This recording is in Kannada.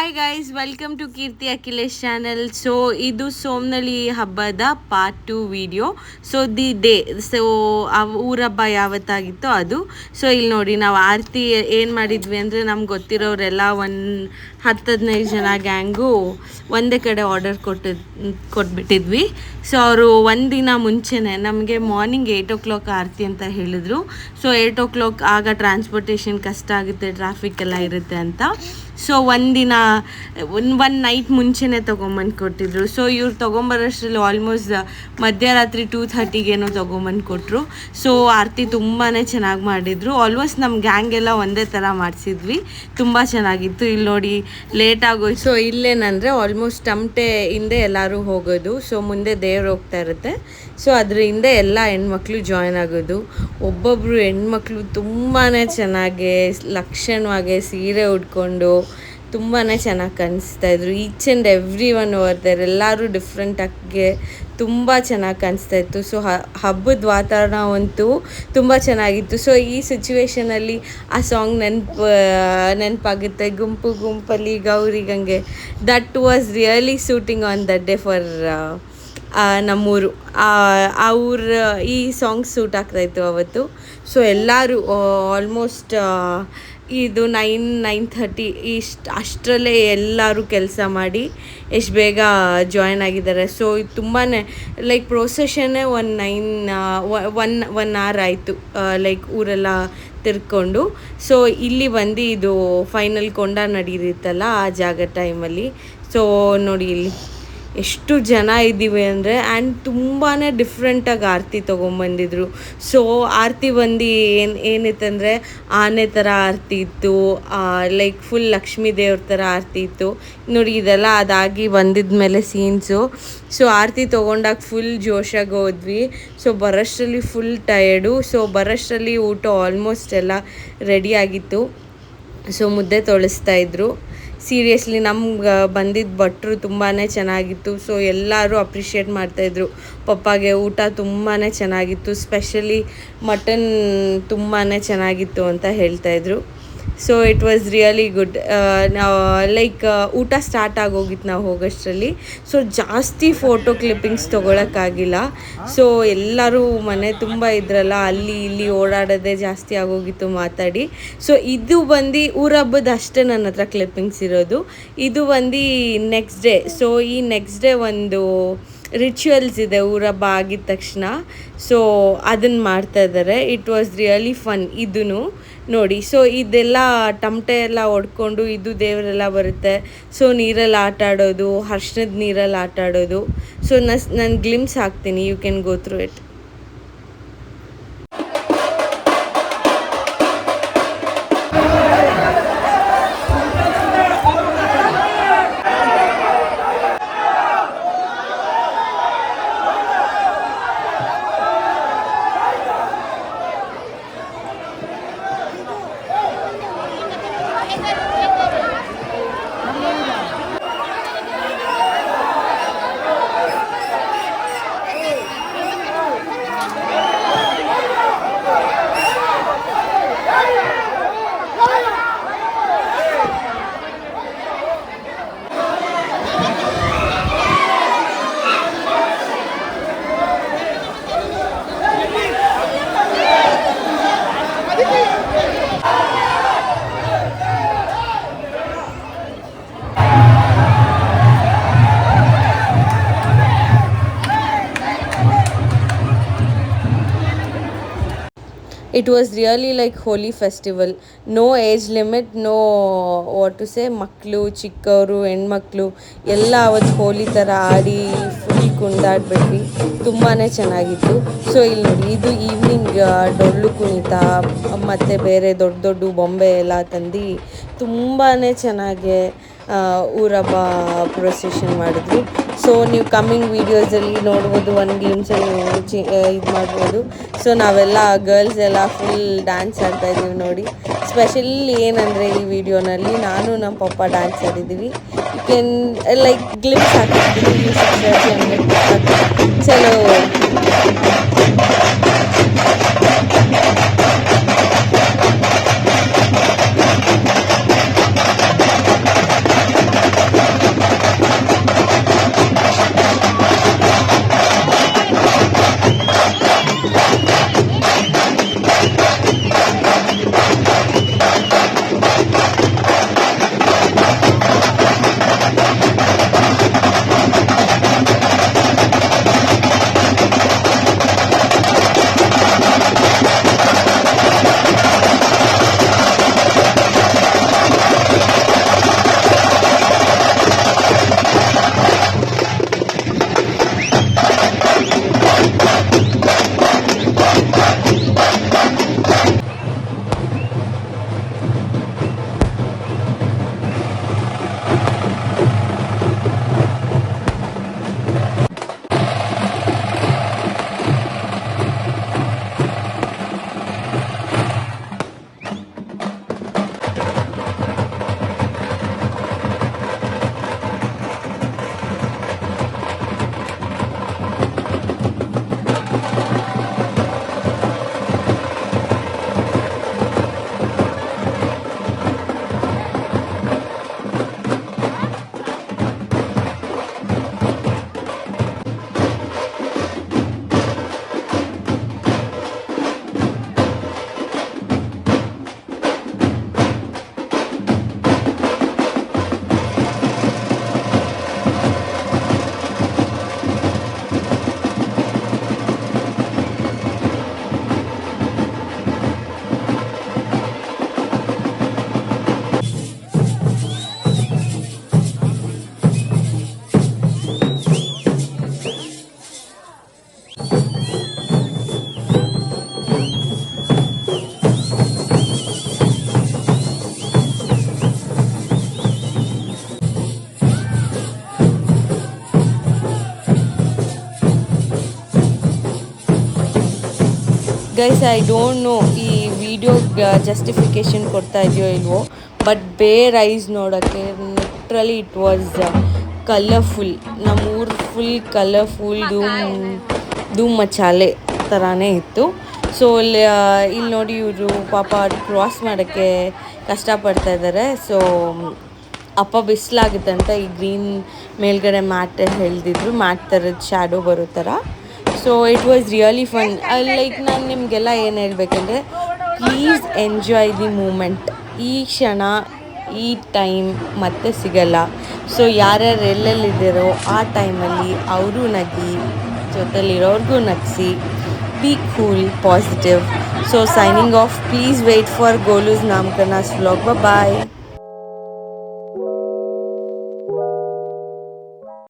Hi guys welcome to Keerthi Akhilesh channel so ಇದು ಸೋಮ್ನಳ್ಳಿ ಹಬ್ಬದ part two video so the day so ಊರ ಹಬ್ಬ ಯಾವತ್ತಾಗಿತ್ತೋ ಅದು. ಸೊ ಇಲ್ಲಿ ನೋಡಿ, ನಾವು ಆರತಿ ಏನು ಮಾಡಿದ್ವಿ ಅಂದರೆ ನಮ್ಗೆ ಗೊತ್ತಿರೋರೆಲ್ಲ ಒಂದು ಹತ್ತು ಹದಿನೈದು ಜನ ಗ್ಯಾಂಗು ಒಂದೇ ಕಡೆ ಆರ್ಡರ್ ಕೊಟ್ಟು, ಕೊಟ್ಬಿಟ್ಟಿದ್ವಿ. ಸೊ ಅವರು ಒಂದಿನ ಮುಂಚೆನೇ ನಮಗೆ ಮಾರ್ನಿಂಗ್ ಏಯ್ಟ್ ಓ ಕ್ಲಾಕ್ ಆರತಿ ಅಂತ ಹೇಳಿದರು. ಸೊ ಏಯ್ಟ್ ಓ ಕ್ಲಾಕ್ ಆಗ ಟ್ರಾನ್ಸ್ಪೋರ್ಟೇಷನ್ ಕಷ್ಟ ಆಗುತ್ತೆ ಟ್ರಾಫಿಕ್ ಎಲ್ಲ ಇರುತ್ತೆ ಅಂತ. ಸೊ ಒಂದಿನ ಒಂದು ಒನ್ ನೈಟ್ ಮುಂಚೆನೇ ತೊಗೊಂಬಂದು ಕೊಟ್ಟಿದ್ರು. ಸೊ ಇವ್ರು ತೊಗೊಂಬರೋಷ್ಟ್ರಲ್ಲಿ ಆಲ್ಮೋಸ್ಟ್ ಮಧ್ಯರಾತ್ರಿ ಟೂ ಥರ್ಟಿಗೇನೋ ತೊಗೊಂಬಂದು ಕೊಟ್ಟರು ಸೊ ಆರತಿ ತುಂಬಾ ಚೆನ್ನಾಗಿ ಮಾಡಿದರು. ಆಲ್ಮೋಸ್ಟ್ ನಮ್ಮ ಗ್ಯಾಂಗ್ ಎಲ್ಲ ಒಂದೇ ಥರ ಮಾಡಿಸಿದ್ವಿ. ತುಂಬ ಚೆನ್ನಾಗಿತ್ತು. ಇಲ್ಲಿ ನೋಡಿ ಲೇಟ್ ಆಗೋಯ್ತು. ಸೊ ಇಲ್ಲೇನಂದರೆ ಆಲ್ಮೋಸ್ಟ್ ತಮಟೆ ಹಿಂದೆ ಎಲ್ಲರೂ ಹೋಗೋದು. ಸೊ ಮುಂದೆ ದೇವ್ರು ಹೋಗ್ತಾ ಇರುತ್ತೆ. ಸೊ ಅದ್ರ ಹಿಂದೆ ಎಲ್ಲ ಹೆಣ್ಮಕ್ಳು ಜಾಯ್ನ್ ಆಗೋದು. ಒಬ್ಬೊಬ್ಬರು ಹೆಣ್ಮಕ್ಳು ತುಂಬಾ ಚೆನ್ನಾಗೆ ಲಕ್ಷಣವಾಗಿ ಸೀರೆ ಉಟ್ಕೊಂಡು ತುಂಬಾ ಚೆನ್ನಾಗಿ ಕಾಣಿಸ್ತಾ ಇದ್ರು. Each and every one over there ಎಲ್ಲರೂ ಡಿಫ್ರೆಂಟಾಗಿ ತುಂಬ ಚೆನ್ನಾಗಿ ಕಾಣಿಸ್ತಾ ಇತ್ತು. ಸೊ ಹಬ್ಬದ ವಾತಾವರಣ ಅಂತೂ ತುಂಬ ಚೆನ್ನಾಗಿತ್ತು. ಸೊ, ಈ ಸಿಚುವೇಶನಲ್ಲಿ ಆ ಸಾಂಗ್ ನೆನಪು ನೆನಪಾಗುತ್ತೆ. ಗುಂಪು ಗುಂಪಲ್ಲಿ Gauri Gange. That was really soothing on that day for ನಮ್ಮೂರು. ಆ ಊರ, ಈ ಸಾಂಗ್ ಸೂಟ್ ಆಗ್ತಾಯಿತ್ತು ಅವತ್ತು. ಸೊ ಎಲ್ಲರೂ ಆಲ್ಮೋಸ್ಟ್ ಇದು ನೈನ್ ನೈನ್ ಥರ್ಟಿ ಇಷ್ಟು, ಅಷ್ಟರಲ್ಲೇ ಎಲ್ಲರೂ ಕೆಲಸ ಮಾಡಿ ಎಷ್ಟು ಬೇಗ ಜಾಯ್ನ್ ಆಗಿದ್ದಾರೆ. ಸೊ ಇದು ತುಂಬಾ like ಪ್ರೊಸೆಷನ್ನೇ one nine one one hour ಆಯಿತು ಲೈಕ್ ಊರೆಲ್ಲ ತಿರ್ಕೊಂಡು. ಸೊ ಇಲ್ಲಿ ಬಂದು ಇದು ಫೈನಲ್ ಕೊಂಡ ನಡೀರಿತ್ತಲ್ಲ, ಆ ಜಾಗ ಟೈಮಲ್ಲಿ ಸೊ ನೋಡಿ ಇಲ್ಲಿ. ಎಷ್ಟು ಜನ ಇದ್ದೀವಿ ಅಂದರೆ ಆ್ಯಂಡ್ ತುಂಬಾ ಡಿಫ್ರೆಂಟಾಗಿ ಆರತಿ ತೊಗೊಂಬಂದಿದ್ರು. ಸೊ ಆರತಿ ಬಂದು ಏನು ಏನಿತ್ತಂದರೆ ಆನೆ ಥರ ಆರತಿ ಇತ್ತು ಲೈಕ್ ಫುಲ್ ಲಕ್ಷ್ಮೀ ದೇವ್ರ ಥರ ಆರತಿ ಇತ್ತು. ನೋಡಿ, ಇದೆಲ್ಲ ಅದಾಗಿ ಬಂದಿದ ಮೇಲೆ ಸೀನ್ಸು ಸೊ ಆರತಿ ತೊಗೊಂಡಾಗ ಫುಲ್ ಜೋಶಾಗಿ ಹೋದ್ವಿ. ಸೊ ಬರೋಷ್ಟರಲ್ಲಿ ಫುಲ್ ಟಯರ್ಡು ಸೊ ಬರೋಷ್ಟರಲ್ಲಿ ಊಟ ಆಲ್ಮೋಸ್ಟ್ ಎಲ್ಲ ರೆಡಿ ಆಗಿತ್ತು. ಸೊ ಮುದ್ದೆ ತೊಳಸ್ತಾ ಇದ್ರು. ಸೀರಿಯಸ್ಲಿ ನಮ್ಗೆ ಬಂದಿದ್ದ ಭಟ್ರು ತುಂಬಾ ಚೆನ್ನಾಗಿತ್ತು. ಸೊ ಎಲ್ಲರೂ ಅಪ್ರಿಷಿಯೇಟ್ ಮಾಡ್ತಾಯಿದ್ರು ಪಪ್ಪಾಗೆ ಊಟ ತುಂಬಾ ಚೆನ್ನಾಗಿತ್ತು. ಸ್ಪೆಷಲಿ ಮಟನ್ ತುಂಬಾ ಚೆನ್ನಾಗಿತ್ತು ಅಂತ ಹೇಳ್ತಾಯಿದ್ರು so it was really good like ಊಟ ಸ್ಟಾರ್ಟ್ ಆಗೋಗಿತ್ತು ನಾವು ಹೋಗೋಷ್ಟರಲ್ಲಿ. ಸೊ ಜಾಸ್ತಿ ಫೋಟೋ ಕ್ಲಿಪ್ಪಿಂಗ್ಸ್ ತೊಗೊಳಕ್ಕಾಗಿಲ್ಲ. ಸೊ ಎಲ್ಲರೂ ಮನೆ ತುಂಬ ಇದ್ರಲ್ಲ, ಅಲ್ಲಿ ಇಲ್ಲಿ ಓಡಾಡೋದೇ ಜಾಸ್ತಿ ಆಗೋಗಿತ್ತು ಮಾತಾಡಿ. ಸೊ ಇದು ಬಂದು ಊರ ಹಬ್ಬದ ಅಷ್ಟೇ ನನ್ನ ಹತ್ರ ಕ್ಲಿಪ್ಪಿಂಗ್ಸ್ ಇರೋದು. ಇದು ಬಂದು ನೆಕ್ಸ್ಟ್ ಡೇ ಸೊ ಈ ನೆಕ್ಸ್ಟ್ ಡೇ ಒಂದು ರಿಚುವಲ್ಸ್ ಇದೆ, ಊರ ಹಬ್ಬ ಆಗಿದ ತಕ್ಷಣ. ಸೊ ಅದನ್ನು ಮಾಡ್ತಾ ಇದ್ದಾರೆ. ಇಟ್ ವಾಸ್ ರಿಯಲಿ ಫನ್ ಇದೂ ನೋಡಿ ಸೊ ಇದೆಲ್ಲ ಟಮಟೆ ಎಲ್ಲ ಒಡ್ಕೊಂಡು ಇದು ದೇವರೆಲ್ಲ ಬರುತ್ತೆ. ಸೊ ನೀರಲ್ಲಿ ಆಟ ಆಡೋದು ಹರ್ಷದ ನೀರಲ್ಲಿ ಆಟ ಆಡೋದು. ಸೊ ನಾನು ಗ್ಲಿಮ್ಸ್ ಹಾಕ್ತೀನಿ you can go through it it was really like Holi festival no age limit no what to say ಮಕ್ಕಳು ಚಿಕ್ಕವರು ಹೆಣ್ಮಕ್ಳು ಎಲ್ಲ ಅವತ್ತು ಹೋಲಿ ಥರ ಆಡಿ ಫುಲ್ ಕುಂದಾಡ್ಬಿಟ್ವಿ ತುಂಬಾ ಚೆನ್ನಾಗಿತ್ತು ಸೊ ಇಲ್ಲಿ ನೋಡಿ ಇದು ಈವ್ನಿಂಗ್ ಡೊಳ್ಳು ಕುಣಿತ ಮತ್ತು ಬೇರೆ ದೊಡ್ಡ ದೊಡ್ಡ ಬೊಂಬೆ ಎಲ್ಲ ತಂದು ತುಂಬಾ ಚೆನ್ನಾಗೆ ಊರಬ್ಬ ಪ್ರೊಸೆಷನ್ ಮಾಡಿದ್ರು ಸೊ ನೀವು ಕಮ್ಮಿಂಗ್ ವೀಡಿಯೋಸಲ್ಲಿ ನೋಡ್ಬೋದು ಒಂದು ಗ್ಲಿಮ್ಸಲ್ಲಿ ಚಿ ಇದು ಮಾಡ್ಬೋದು. ಸೊ ನಾವೆಲ್ಲ ಗರ್ಲ್ಸ್ ಎಲ್ಲ ಫುಲ್ ಡ್ಯಾನ್ಸ್ ಆಡ್ತಾ ಇದ್ದೀವಿ ನೋಡಿ. ಸ್ಪೆಷಲಿ ಏನಂದರೆ ಈ ವಿಡಿಯೋನಲ್ಲಿ ನಾನು ನಮ್ಮ ಪಪ್ಪ ಡ್ಯಾನ್ಸ್ ಆಡಿದ್ದೀವಿ. ಯು ಕ್ಯಾನ್ ಲೈಕ್ ಗ್ಲಿಪ್ಸ್ ಹಾಕಿದ್ದೀವಿ ಚಲೋ ಗೈಸ್ ಐ ಡೋಂಟ್ ನೋ ಈ ವಿಡಿಯೋ ಜಸ್ಟಿಫಿಕೇಶನ್ ಕೊಡ್ತಾ ಇದೆಯೋ ಇಲ್ವೋ ಬಟ್ ಬೇರ್ ಐಸ್ ನೋಡೋಕ್ಕೆ ಲಿಟ್ರಲಿ ಇಟ್ ವಾಸ್ ಕಲರ್ಫುಲ್ ನಮ್ಮ ಊರು ಫುಲ್ ಕಲರ್ಫುಲ್ ಧೂಮ್ ಧೂಮ್ ಮಚಾಲೆ ಥರನೇ ಇತ್ತು. ಸೊ ಇಲ್ಲಿ ಇಲ್ಲಿ ನೋಡಿ ಇವರು ಪಾಪ ಕ್ರಾಸ್ ಮಾಡೋಕ್ಕೆ ಕಷ್ಟಪಡ್ತಾ ಇದ್ದಾರೆ ಸೊ ಅಪ್ಪ ಬಿಸಿಲಾಗುತ್ತೆ ಅಂತ ಈ ಗ್ರೀನ್ ಮೇಲ್ಗಡೆ ಮ್ಯಾಟ್ ಹೇಳ್ದಿದ್ರು. ಮ್ಯಾಟ್ ಥರದ ಶ್ಯಾಡೋ ಬರೋ ಥರ. So it was really fun like ನಾನು ನಿಮಗೆಲ್ಲ ಏನು ಹೇಳಬೇಕಂದ್ರೆ ಪ್ಲೀಸ್ ಎಂಜಾಯ್ ದಿ ಮೂಮೆಂಟ್ ಈ ಕ್ಷಣ, ಈ ಟೈಮ್ ಮತ್ತೆ ಸಿಗಲ್ಲ. ಸೊ ಯಾರ್ಯಾರು ಎಲ್ಲೆಲ್ಲಿದ್ದೀರೋ ಆ ಟೈಮಲ್ಲಿ ಅವರು ನಗಿ ಜೊತೆಲಿರೋರ್ಗೂ ನಗಿಸಿ be cool positive so signing off please wait for ಗೋಲೂಸ್ ನಾಮಕನಾಸ್ ವ್ಲಾಗ್ ಬಾಯ್